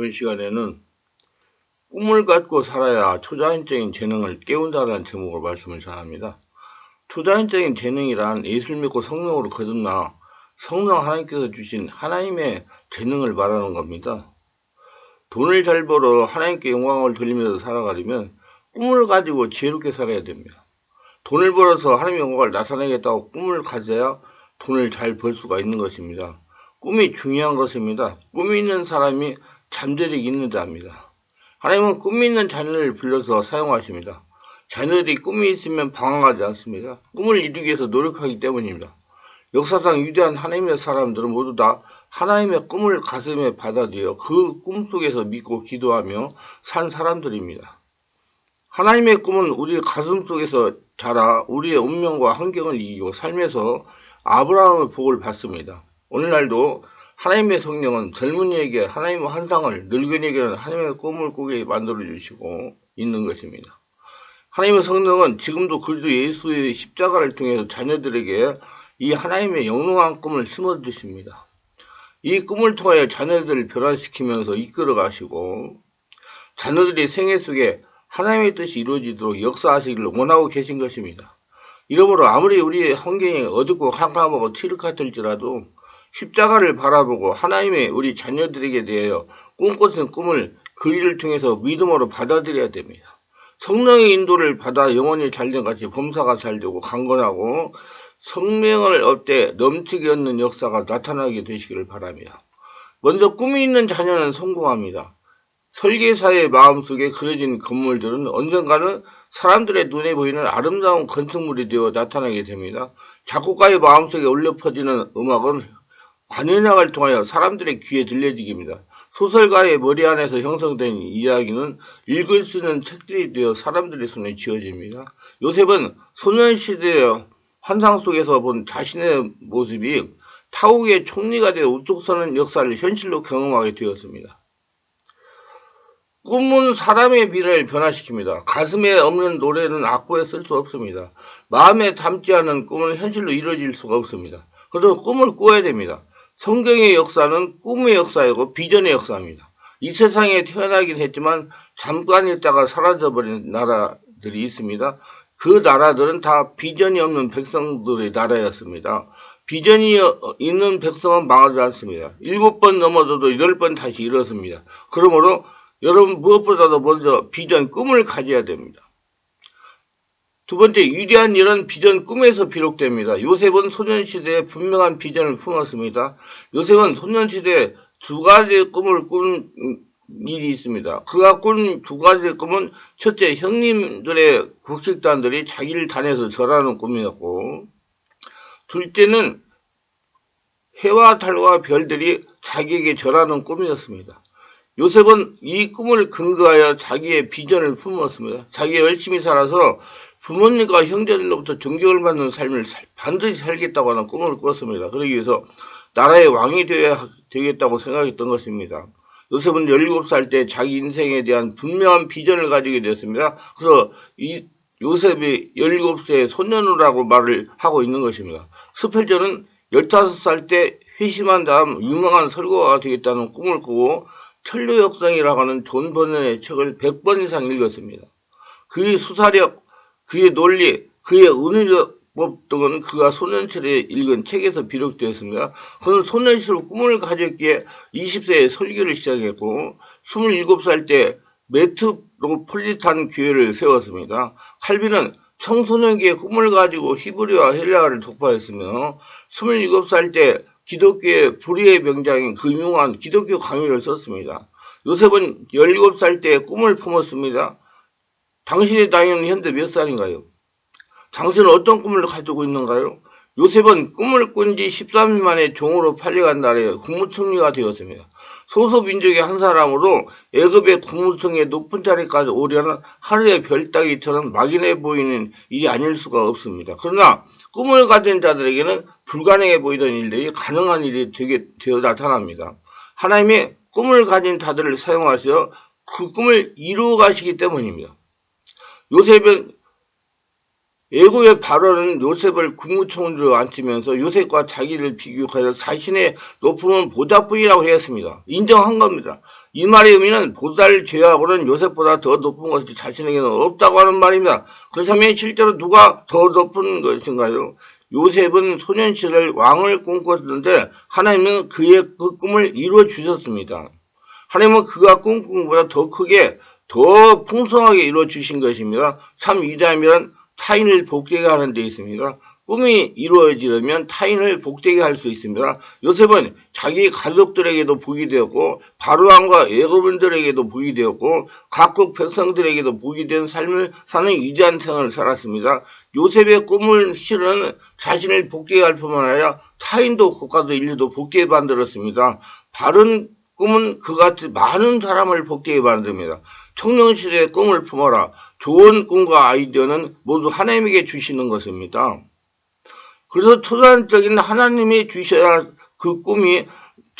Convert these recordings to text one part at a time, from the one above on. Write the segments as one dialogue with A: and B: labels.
A: 이번 시간에는 꿈을 갖고 살아야 초자연적인 재능을 깨운다라는 제목으로 말씀을 전합니다. 초자연적인 재능이란 예술 믿고 성령으로 거듭나 성령 하나님께서 주신 하나님의 재능을 말하는 겁니다. 돈을 잘 벌어 하나님께 영광을 돌리면서 살아가려면 꿈을 가지고 지혜롭게 살아야 됩니다. 돈을 벌어서 하나님의 영광을 나타내겠다고 꿈을 가져야 돈을 잘 벌 수가 있는 것입니다. 꿈이 중요한 것입니다. 꿈이 있는 사람이 잠재력이 있는 자입니다. 하나님은 꿈이 있는 자녀를 불러서 사용하십니다. 자녀들이 꿈이 있으면 방황하지 않습니다. 꿈을 이루기 위해서 노력하기 때문입니다. 역사상 위대한 하나님의 사람들은 모두 다 하나님의 꿈을 가슴에 받아들여 그 꿈 속에서 믿고 기도하며 산 사람들입니다. 하나님의 꿈은 우리 가슴 속에서 자라 우리의 운명과 환경을 이기고 삶에서 아브라함의 복을 받습니다. 오늘날도 하나님의 성령은 젊은이에게 하나님의 환상을, 늙은이에게는 하나님의 꿈을 꾸게 만들어 주시고 있는 것입니다. 하나님의 성령은 지금도 그리스도 예수의 십자가를 통해서 자녀들에게 이 하나님의 영롱한 꿈을 심어 주십니다. 이 꿈을 통하여 자녀들을 변화시키면서 이끌어 가시고 자녀들의 생애 속에 하나님의 뜻이 이루어지도록 역사하시기를 원하고 계신 것입니다. 이러므로 아무리 우리의 환경이 어둡고 캄캄하고 칠흑같을지라도 십자가를 바라보고 하나님의 우리 자녀들에게 대하여 꿈꿨은 꿈을 그 일을 통해서 믿음으로 받아들여야 됩니다. 성령의 인도를 받아 영혼이 잘된 같이 범사가 잘되고 강건하고 성명을 얻되 넘치게 얻는 역사가 나타나게 되시기를 바랍니다. 먼저 꿈이 있는 자녀는 성공합니다. 설계사의 마음속에 그려진 건물들은 언젠가는 사람들의 눈에 보이는 아름다운 건축물이 되어 나타나게 됩니다. 작곡가의 마음속에 울려 퍼지는 음악은 관현악을 통하여 사람들의 귀에 들려지게 합니다. 소설가의 머리 안에서 형성된 이야기는 읽을 수 있는 책들이 되어 사람들의 손에 쥐어집니다. 요셉은 소년시대의 환상 속에서 본 자신의 모습이 타국의 총리가 되어 우뚝 서는 역사를 현실로 경험하게 되었습니다. 꿈은 사람의 미래를 변화시킵니다. 가슴에 없는 노래는 악보에 쓸 수 없습니다. 마음에 담지 않은 꿈은 현실로 이루어질 수가 없습니다. 그래서 꿈을 꾸어야 됩니다. 성경의 역사는 꿈의 역사이고 비전의 역사입니다. 이 세상에 태어나긴 했지만 잠깐 있다가 사라져버린 나라들이 있습니다. 그 나라들은 다 비전이 없는 백성들의 나라였습니다. 비전이 있는 백성은 망하지 않습니다. 일곱 번 넘어져도 열번 다시 일어섭니다. 그러므로 여러분 무엇보다도 먼저 비전 꿈을 가져야 됩니다. 두 번째 위대한 일은 비전 꿈에서 비록됩니다. 요셉은 소년시대에 분명한 비전을 품었습니다. 요셉은 소년시대에 두 가지의 꿈을 꾼 일이 있습니다. 그가 꾼 두 가지의 꿈은 첫째 형님들의 국식단들이 자기를 단해서 절하는 꿈이었고 둘째는 해와 달과 별들이 자기에게 절하는 꿈이었습니다. 요셉은 이 꿈을 근거하여 자기의 비전을 품었습니다. 자기가 열심히 살아서 부모님과 형제들로부터 존경을 받는 삶을 반드시 살겠다고 하는 꿈을 꿨습니다. 그러기 위해서 나라의 왕이 되어야 되겠다고 생각했던 것입니다. 요셉은 17살 때 자기 인생에 대한 분명한 비전을 가지게 되었습니다. 그래서 이 요셉이 17세 소년이라고 말을 하고 있는 것입니다. 스펠전은 15살 때 회심한 다음 유명한 설교가 되겠다는 꿈을 꾸고 천류 역성이라고 하는 존 버넌의 책을 100번 이상 읽었습니다. 그의 수사력, 그의 논리, 그의 은유법 등은 그가 소년시대에 읽은 책에서 비록되었습니다. 그는 소년시로 꿈을 가졌기에 20세에 설교를 시작했고 27살 때 메트로폴리탄 교회를 세웠습니다. 칼빈은 청소년기에 꿈을 가지고 히브리와 헬라어를 독파했으며 27살 때 기독교의 불의의 명장인 그 유명한 기독교 강의를 썼습니다. 요셉은 17살 때 꿈을 품었습니다. 당신의 나이는 현재 몇 살인가요? 당신은 어떤 꿈을 가지고 있는가요? 요셉은 꿈을 꾼 지 13일 만에 종으로 팔려간 날에 국무총리가 되었습니다. 소수민족의 한 사람으로 애굽의 국무성의 높은 자리까지 오려는 하루의 별따기처럼 막연해 보이는 일이 아닐 수가 없습니다. 그러나 꿈을 가진 자들에게는 불가능해 보이던 일들이 가능한 일이 되게 되어 나타납니다. 하나님의 꿈을 가진 자들을 사용하셔 그 꿈을 이루어 가시기 때문입니다. 요셉은 예고의 발언은 요셉을 국무총리로 앉히면서 요셉과 자기를 비교하여 자신의 높음은 보다뿐이라고 했습니다. 인정한 겁니다. 이 말의 의미는 보살 죄하고는 요셉보다 더 높은 것이 자신에게는 없다고 하는 말입니다. 그렇다면 실제로 누가 더 높은 것인가요? 요셉은 소년 시절 왕을 꿈꿨는데 하나님은 그의 그 꿈을 이루어 주셨습니다. 하나님은 그가 꿈꾼 것보다 더 크게 더 풍성하게 이루어 주신 것입니다. 참 위대함이란 타인을 복되게 하는 데 있습니다. 꿈이 이루어지려면 타인을 복되게 할 수 있습니다. 요셉은 자기 가족들에게도 복이 되었고 바로왕과 애굽인들에게도 복이 되었고 각국 백성들에게도 복이 된 삶을 사는 위대한 생을 살았습니다. 요셉의 꿈을 실은 자신을 복되게 할 뿐만 아니라 타인도 국가도 인류도 복되게 만들었습니다. 바른 꿈은 그같이 많은 사람을 복되게 만듭니다. 청년시대의 꿈을 품어라. 좋은 꿈과 아이디어는 모두 하나님에게 주시는 것입니다. 그래서 초단적인 하나님이 주셔야 할그 꿈이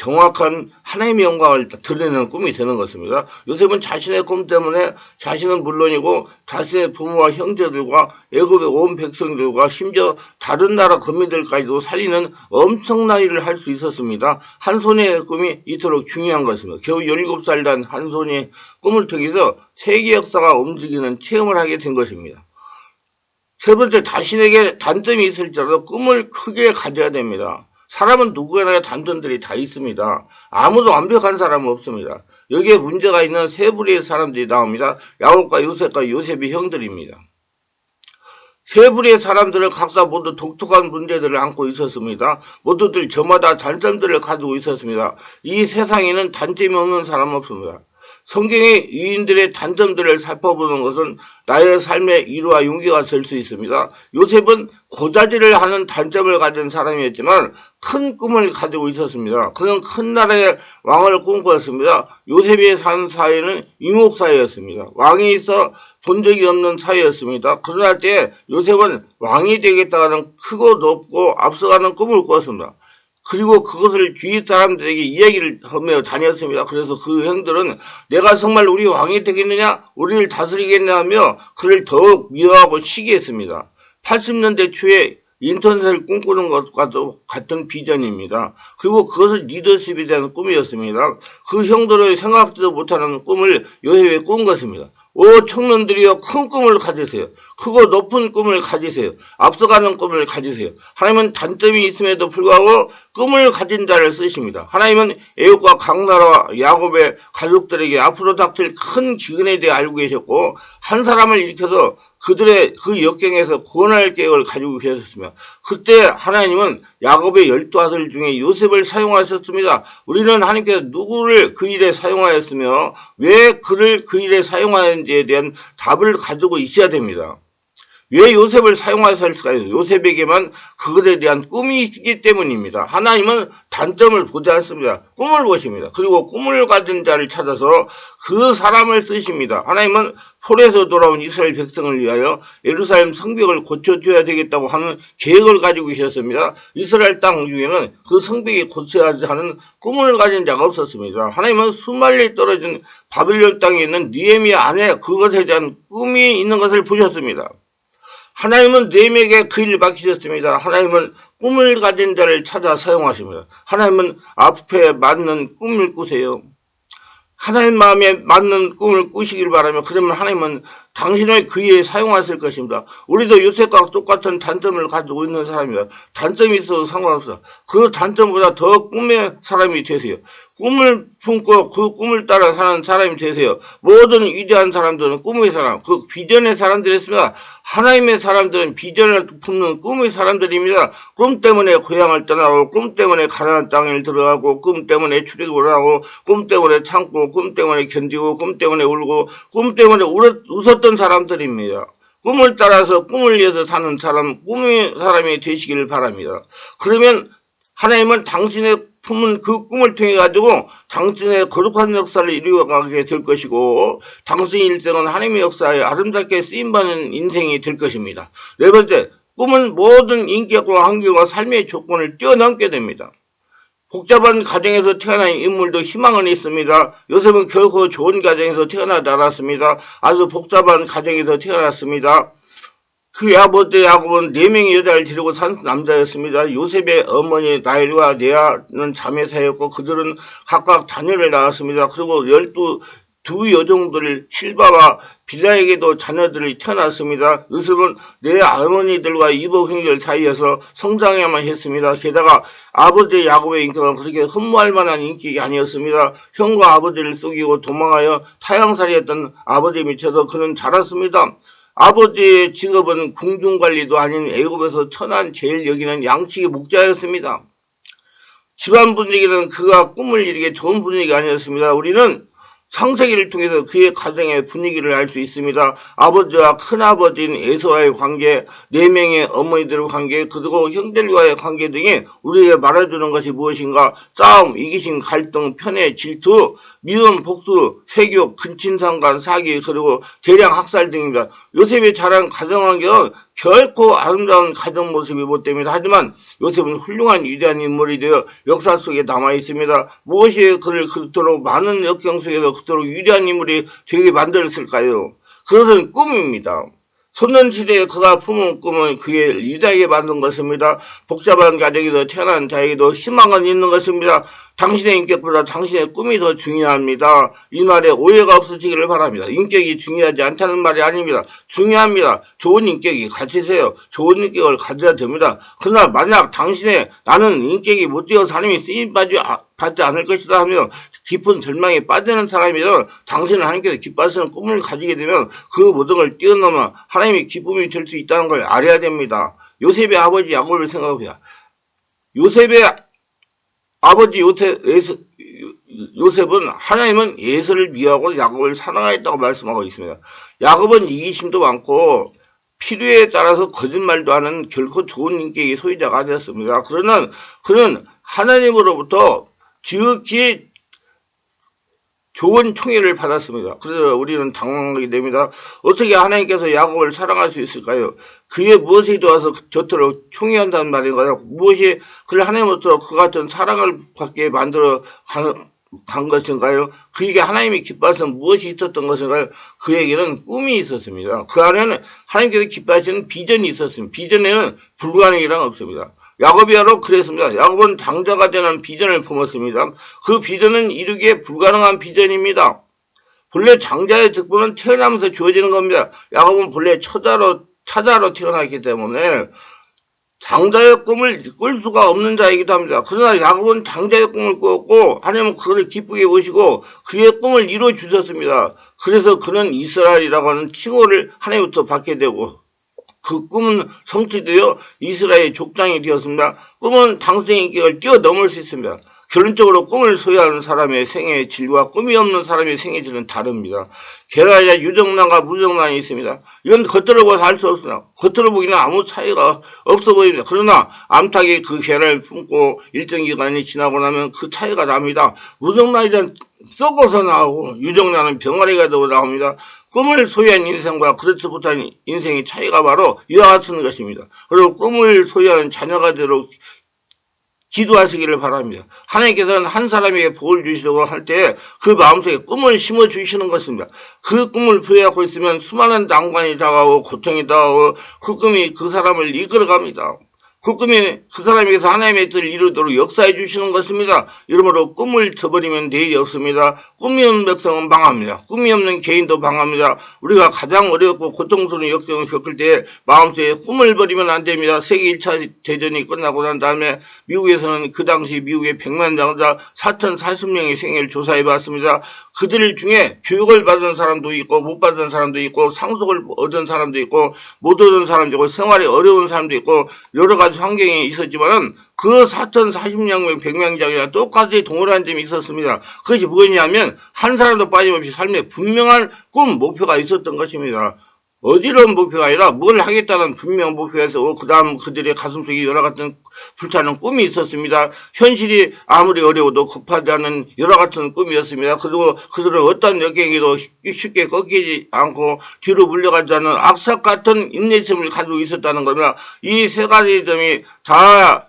A: 정확한 하나님의 영광을 드러내는 꿈이 되는 것입니다. 요셉은 자신의 꿈 때문에 자신은 물론이고 자신의 부모와 형제들과 애굽의 온 백성들과 심지어 다른 나라 거민들까지도 살리는 엄청난 일을 할 수 있었습니다. 한 손의 꿈이 이토록 중요한 것입니다. 겨우 17살 단한 손의 꿈을 통해서 세계 역사가 움직이는 체험을 하게 된 것입니다. 세 번째, 자신에게 단점이 있을지라도 꿈을 크게 가져야 됩니다. 사람은 누구나 단점들이 다 있습니다. 아무도 완벽한 사람은 없습니다. 여기에 문제가 있는 세 부류의 사람들이 나옵니다. 야곱과 요셉과 요셉의 형들입니다. 세 부류의 사람들은 각자 모두 독특한 문제들을 안고 있었습니다. 모두들 저마다 단점들을 가지고 있었습니다. 이 세상에는 단점이 없는 사람 없습니다. 성경의 유인들의 단점들을 살펴보는 것은 나의 삶의 이루와 용기가 될 수 있습니다. 요셉은 고자질을 하는 단점을 가진 사람이었지만 큰 꿈을 가지고 있었습니다. 그는 큰 나라의 왕을 꿈꾸었습니다. 요셉이 산 사회는 이목 사회였습니다. 왕이 있어 본 적이 없는 사회였습니다. 그러나 때 요셉은 왕이 되겠다는 크고 높고 앞서가는 꿈을 꾸었습니다. 그리고 그것을 주위 사람들에게 이야기를 하며 다녔습니다. 그래서 그 형들은 내가 정말 우리 왕이 되겠느냐, 우리를 다스리겠냐 하며 그를 더욱 미워하고 시기했습니다. 80년대 초에 인터넷을 꿈꾸는 것과도 같은 비전입니다. 그리고 그것은 리더십에 대한 꿈이었습니다. 그 형들의 생각지도 못하는 꿈을 요셉에 꾼 것입니다. 오 청년들이여 큰 꿈을 가지세요. 크고 높은 꿈을 가지세요. 앞서가는 꿈을 가지세요. 하나님은 단점이 있음에도 불구하고 꿈을 가진 자를 쓰십니다. 하나님은 애국과 강나라와 야곱의 가족들에게 앞으로 닥칠 큰 기근에 대해 알고 계셨고 한 사람을 일으켜서 그들의 그 역경에서 구원할 계획을 가지고 계셨으며 그때 하나님은 야곱의 열두 아들 중에 요셉을 사용하셨습니다. 우리는 하나님께서 누구를 그 일에 사용하였으며 왜 그를 그 일에 사용하였는지에 대한 답을 가지고 있어야 됩니다. 왜 요셉을 사용하셨을까요? 요셉에게만 그것에 대한 꿈이 있기 때문입니다. 하나님은 단점을 보지 않습니다. 꿈을 보십니다. 그리고 꿈을 가진 자를 찾아서 그 사람을 쓰십니다. 하나님은 폴에서 돌아온 이스라엘 백성을 위하여 예루살렘 성벽을 고쳐줘야 되겠다고 하는 계획을 가지고 계셨습니다. 이스라엘 땅 중에는 그 성벽이 고쳐야 하는 꿈을 가진 자가 없었습니다. 하나님은 수말리 떨어진 바빌론 땅에 있는 니에미아 안에 그것에 대한 꿈이 있는 것을 보셨습니다. 하나님은 네임에게 그 일을 맡기셨습니다. 하나님은 꿈을 가진 자를 찾아 사용하십니다. 하나님은 앞에 맞는 꿈을 꾸세요. 하나님 마음에 맞는 꿈을 꾸시길 바라며 그러면 하나님은 당신을 그 일에 사용하실 것입니다. 우리도 요셉과 똑같은 단점을 가지고 있는 사람입니다. 단점이 있어도 상관없어. 그 단점보다 더 꿈의 사람이 되세요. 꿈을 품고 그 꿈을 따라 사는 사람이 되세요. 모든 위대한 사람들은 꿈의 사람, 그 비전의 사람들이었습니다. 하나님의 사람들은 비전을 품는 꿈의 사람들입니다. 꿈 때문에 고향을 떠나고, 꿈 때문에 가난한 땅을 들어가고, 꿈 때문에 출애굽을 하고, 꿈 때문에 참고, 꿈 때문에 견디고, 꿈 때문에 울고, 꿈 때문에 웃었던 사람들입니다. 꿈을 따라서 꿈을 위해서 사는 사람, 꿈의 사람이 되시기를 바랍니다. 그러면 하나님은 당신의 품은 그 꿈을 통해 가지고 당신의 거룩한 역사를 이루어가게 될 것이고 당신의 일생은 하나님의 역사에 아름답게 쓰임받는 인생이 될 것입니다. 네 번째, 꿈은 모든 인격과 환경과 삶의 조건을 뛰어넘게 됩니다. 복잡한 가정에서 태어난 인물도 희망은 있습니다. 요셉은 결코 좋은 가정에서 태어나지 않았습니다. 아주 복잡한 가정에서 태어났습니다. 그 아버지 야곱은 네 명의 여자를 데리고 산 남자였습니다. 요셉의 어머니 나일과 레아는 자매 사였고 그들은 각각 자녀를 낳았습니다. 그리고 열두 두 여종들 실바와 빌라에게도 자녀들이 태어났습니다. 요셉은 네 어머니들과 이복 형제들 사이에서 성장해야만 했습니다. 게다가 아버지 야곱의 인격은 그렇게 흠모할 만한 인격이 아니었습니다. 형과 아버지를 속이고 도망하여 타양살이했던 아버지 밑에서 그는 자랐습니다. 아버지의 직업은 궁중관리도 아닌 애굽에서 천한 제일 여기는 양치기 목자였습니다. 집안 분위기는 그가 꿈을 이루게 좋은 분위기가 아니었습니다. 우리는 창세기를 통해서 그의 가정의 분위기를 알 수 있습니다. 아버지와 큰아버지인 에서와의 관계, 네 명의 어머니들의 관계, 그리고 형들과의 관계 등이 우리에게 말해주는 것이 무엇인가? 싸움, 이기심, 갈등, 편애, 질투, 미움, 복수, 세교, 근친상간, 사기, 그리고 대량 학살 등입니다. 요셉이 자란 가정 환경은 결코 아름다운 가정 모습이 못 됩니다. 하지만 요셉은 훌륭한 위대한 인물이 되어 역사 속에 남아 있습니다. 무엇이 그를 그토록 많은 역경 속에서 그토록 위대한 인물이 되게 만들었을까요? 그것은 꿈입니다. 소년 시대에 그가 품은 꿈은 그의 위대하게 만든 것입니다. 복잡한 가정에서 태어난 자에게도 희망은 있는 것입니다. 당신의 인격보다 당신의 꿈이 더 중요합니다. 이 말에 오해가 없으시기를 바랍니다. 인격이 중요하지 않다는 말이 아닙니다. 중요합니다. 좋은 인격이 가지세요. 좋은 인격을 가져야 됩니다. 그러나 만약 당신의 나는 인격이 못되어서 하나님이 쓰임 받지, 받지 않을 것이다 하며 깊은 절망에 빠지는 사람이면 당신은 하나님께서 기뻐하시는 꿈을 가지게 되면 그 모든 걸 뛰어넘어 하나님의 기쁨이 될 수 있다는 걸 알아야 됩니다. 요셉의 아버지 야곱을 생각해보세요. 요셉의 아버지 요셉은 하나님은 예서를 미워하고 야곱을 사랑하였다고 말씀하고 있습니다. 야곱은 이기심도 많고 필요에 따라서 거짓말도 하는 결코 좋은 인격의 소유자가 아니었습니다. 그러나 그는 하나님으로부터 지극히 좋은 총애를 받았습니다. 그래서 우리는 당황하게 됩니다. 어떻게 하나님께서 야곱을 사랑할 수 있을까요? 그의 무엇이 도와서 저토록 총애한다는 말인가요? 무엇이 그를 하나님으로부터 그 같은 사랑을 받게 만들어 간, 간 것인가요? 그에게 하나님이 기뻐하시는 무엇이 있었던 것인가요? 그에게는 꿈이 있었습니다. 그 안에는 하나님께서 기뻐하시는 비전이 있었습니다. 비전에는 불가능이란 없습니다. 야곱이야로 그랬습니다. 야곱은 장자가 되는 비전을 품었습니다. 그 비전은 이루기에 불가능한 비전입니다. 본래 장자의 직분은 태어나면서 주어지는 겁니다. 야곱은 본래 처자로, 차자로 태어났기 때문에 장자의 꿈을 꿀 수가 없는 자이기도 합니다. 그러나 야곱은 장자의 꿈을 꾸었고 하나님은 그를 기쁘게 보시고 그의 꿈을 이루어 주셨습니다. 그래서 그는 이스라엘이라고 하는 칭호를 하나님부터 받게 되고 그 꿈은 성취되어 이스라엘 족장이 되었습니다. 꿈은 당신의 인격을 뛰어넘을 수 있습니다. 결론적으로 꿈을 소유하는 사람의 생애의 질과 꿈이 없는 사람의 생애의 질은 다릅니다. 계란이나 유정란과 무정란이 있습니다. 이건 겉으로 보아서 알 수 없으나 겉으로 보기는 아무 차이가 없어 보입니다. 그러나 암탉이 그 계란을 품고 일정 기간이 지나고 나면 그 차이가 납니다. 무정란이란 썩어서 나오고 유정란은 병아리가 되어 나옵니다. 꿈을 소유한 인생과 그렇지 못한 인생의 차이가 바로 이와 같은 것입니다. 그리고 꿈을 소유하는 자녀가 되도록 기도하시기를 바랍니다. 하나님께서는 한 사람에게 복을 주시려고 할 때 그 마음속에 꿈을 심어 주시는 것입니다. 그 꿈을 부여하고 있으면 수많은 난관이 다가오고 고통이 다가오고 그 꿈이 그 사람을 이끌어갑니다. 그 꿈이 그 사람에게서 하나님의 뜻을 이루도록 역사해 주시는 것입니다. 이러므로 꿈을 저버리면 내일이 없습니다. 꿈이 없는 백성은 망합니다. 꿈이 없는 개인도 망합니다. 우리가 가장 어렵고 고통스러운 역경을 겪을 때 마음속에 꿈을 버리면 안 됩니다. 세계 1차 대전이 끝나고 난 다음에 미국에서는 그 당시 미국의 100만 장자 4,040명의 생애를 조사해 봤습니다. 그들 중에 교육을 받은 사람도 있고 못 받은 사람도 있고 상속을 얻은 사람도 있고 못 얻은 사람도 있고 생활이 어려운 사람도 있고 여러 가지 환경이 있었지만은 그 4,040명, 100명장이나 똑같이 동일한 점이 있었습니다. 그것이 무엇이냐면 한 사람도 빠짐없이 삶에 분명한 꿈, 목표가 있었던 것입니다. 어디론 목표가 아니라 뭘 하겠다는 분명한 목표가 있어 그 다음 그들의 가슴속에 여러 같은 불타는 꿈이 있었습니다. 현실이 아무리 어려워도 급하지 않은 여러 같은 꿈이었습니다. 그리고 그들은 어떤 역경에도 쉽게 꺾이지 않고 뒤로 물려가지 않는 악삭 같은 인내심을 가지고 있었다는 겁니다. 이세 가지 점이 다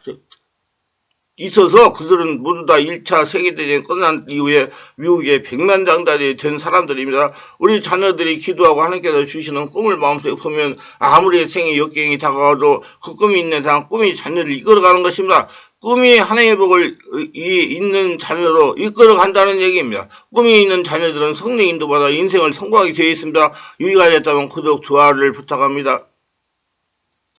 A: 있어서 그들은 모두 다 1차 세계대전이 끝난 이후에 미국의 백만장자들이 된 사람들입니다. 우리 자녀들이 기도하고 하나님께서 주시는 꿈을 마음속에 보면 아무리 생의 역경이 다가와도 그 꿈이 있는 사람, 꿈이 자녀를 이끌어가는 것입니다. 꿈이 하나님의 복을 이 있는 자녀로 이끌어 간다는 얘기입니다. 꿈이 있는 자녀들은 성령 인도받아 인생을 성공하게 되어 있습니다. 유의가 됐다면 구독, 좋아요를 부탁합니다.